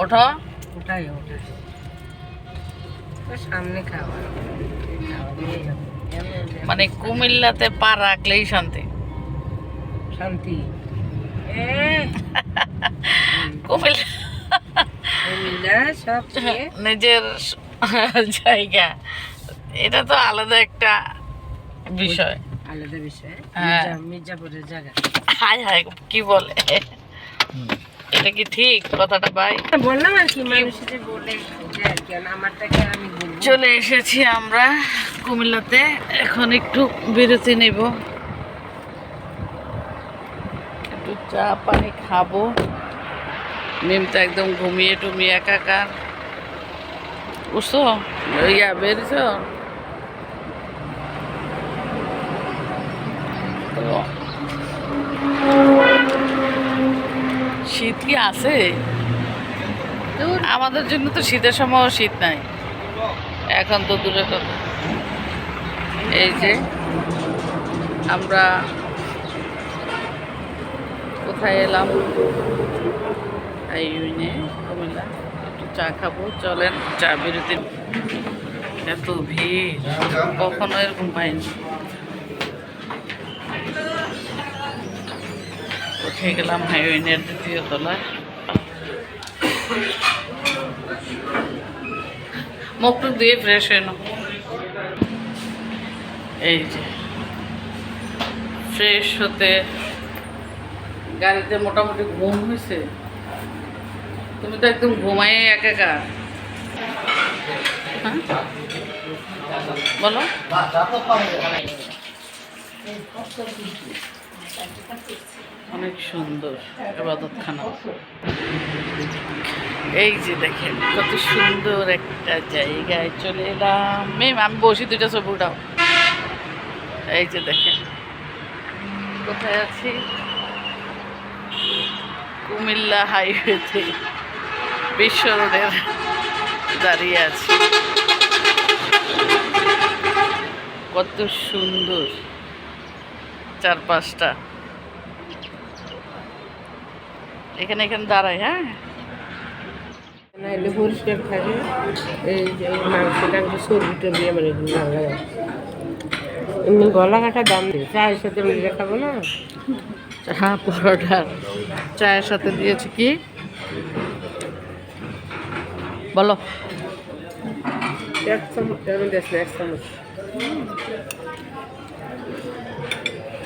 ওঠো। ওটাই ওটাই। সামনে খাওয়া। মানে কুমিল্লাতে পা রাখলেই শান্তি। শান্তি। কুমিল্লা। কুমিল্লা সব দিয়ে। নিজের জায়গা। এটা তো আলাদা একটা বিষয়। আলাদা বিষয়। হ্যাঁ। মির্জাপুরের জায়গা। হাই হাই কি বলে? এটা কি ঠিক? কথাটা ভাই। বললাম আর কি বলে চলে এসেছি আমরা কুমিল্লাতে। এখন একটু বিরতি নেব। একটু চা পানি খাব। মিমটা একদম ঘুমিয়ে টুমিয়ে একাকার। বুঝছ ইয়া বেরিয়েছ তো শীত কি আছে? আমাদের জন্য তো শীতের সময় শীত নাই। এখন তো দূরে কথা এই যে আমরা কোথায় এলাম? এই ইউনে কুমিল্লা। একটু চা খাব চলেন। চা বিরতি এত ভিড়। কখনো এরকম পাইনি উঠে গেলাম হাইওয়েনের দ্বিতীয় তলায়। মুখ টুক দিয়ে ফ্রেশ হয়ে নাও এই যে ফ্রেশ হতে গাড়িতে মোটামুটি ঘুম হয়েছে তুমি তো একদম ঘুমাই একা হ্যাঁ? বলো। অনেক সুন্দর এবাদতখানা এই যে দেখেন, কত সুন্দর একটা জায়গায় চলে এলাম। মেম, আমি বসি, দুইটা ছবি উঠাও। এই যে দেখেন, কোথায় আছি? কুমিল্লা হাইওয়েতে বিশ্ব রোডের দাঁড়িয়ে আছি। কত সুন্দর। চারপাশটা। এখানে এখানে দাঁড়াই হ্যাঁ? নাহলে পরিষ্কার থাকে। এই যে মাংস টাংস সবজি টবজি আমার এগুলো লাগায় এমনি গলা কাটা দাম দিয়ে চায়ের সাথে মিলে খাব না? চা পরোটা। চায়ের সাথে দিয়েছি কি? বলো। এক চামচ এর মধ্যে এক চামচ একটু দিয়ে ওমা তারি করতে এক চামচ দিতে তাই দিয়ে দিচ্ছে পুরো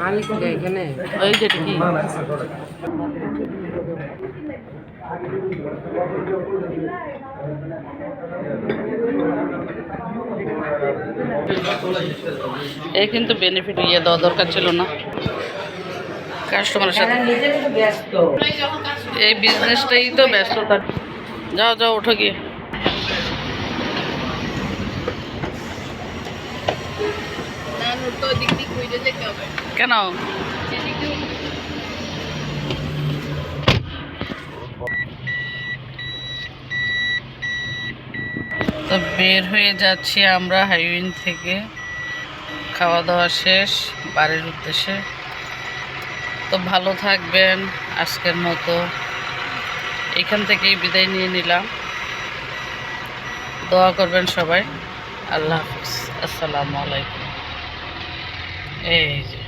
মালিক এখানে? ওই যেটা কি এই কিন্তু বেনিফিট ইয়ে দেওয়া দরকার ছিল না। কাস্টমারের সাথে। ব্যস্ত এই বিজনেসটাই তো ব্যস্ততা। যাও যাও ওঠো গিয়ে। কেন? তো বের হয়ে যাচ্ছি আমরা হাইওয়ে থেকে। খাওয়া দাওয়া শেষ, বাড়ির উদ্দেশ্যে। তো ভালো থাকবেন আজকের মতো। এখান থেকেই বিদায় নিয়ে নিলাম। দোয়া করবেন সবাই। আল্লাহ হাফিজ। আসসালামু আলাইকুম। এই যে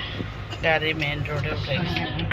গাড়ি মেন রোডে উঠে গেছে